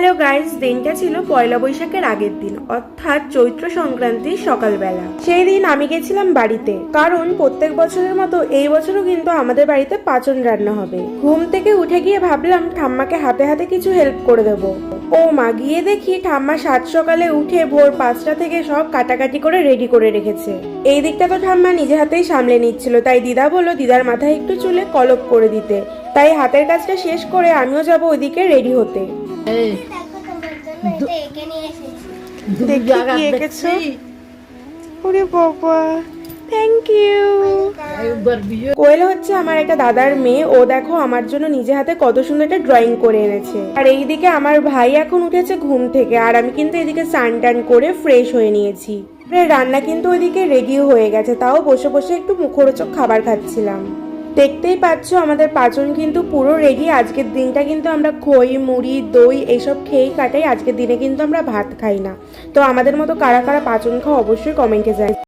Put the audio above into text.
Hello guys, দিনটা ছিল পয়লা বৈশাখের আগের দিন, অর্থাৎ চৈত্র সংক্রান্তির সকালবেলা। সেই দিন আমি গেছিলাম বাড়িতে, কারণ প্রত্যেক বছরের মতো এই বছরও কিন্তু আমাদের বাড়িতে পাচন রান্না হবে। ঘুম থেকে উঠে গিয়ে ভাবলাম ঠাম্মাকে হাতে হাতে কিছু হেল্প করে দেব। ও মা, গিয়ে দেখি ঠাম্মা সাত সকালে উঠে ভোর পাঁচটা থেকে সব কাটাকাটি করে রেডি করে রেখেছে। এই দিকটা তো ঠাম্মা নিজে হাতেই সামলে নিচ্ছিল, তাই দিদা বলল, দিদার মাথায় একটু চুলে কলপ করে দিতে। তাই হাতের কাজটা শেষ করে আমিও যাব ওইদিকে রেডি হতে। ওরে বাবা থ্যাংক ইউ কোয়েল হচ্ছে আমার একটা দাদার মেয়ে। ও দেখো আমার জন্য নিজে হাতে কত সুন্দর একটা ড্রয়িং করে এনেছে। আর এইদিকে আমার ভাই এখন উঠেছে ঘুম থেকে আর আমি কিন্তু এদিকে স্নান টান করে ফ্রেশ হয়ে নিয়েছি। রান্না কিন্তু ওইদিকে রেডিও হয়ে গেছে তাও বসে বসে একটু মুখরোচক খাবার খাচ্ছিলাম। দেখতেই পাচ্ছ, আমাদের পাচন কিন্তু পুরো রেডি আজকের দিনটা কিন্তু আমরা খই, মুড়ি, দই এইসব খেয়েই কাটাই। আজকের দিনে কিন্তু আমরা ভাত খাই না। তো আমাদের মতো কারা কারা পাচন খাওয়া অবশ্যই কমেন্টে যায়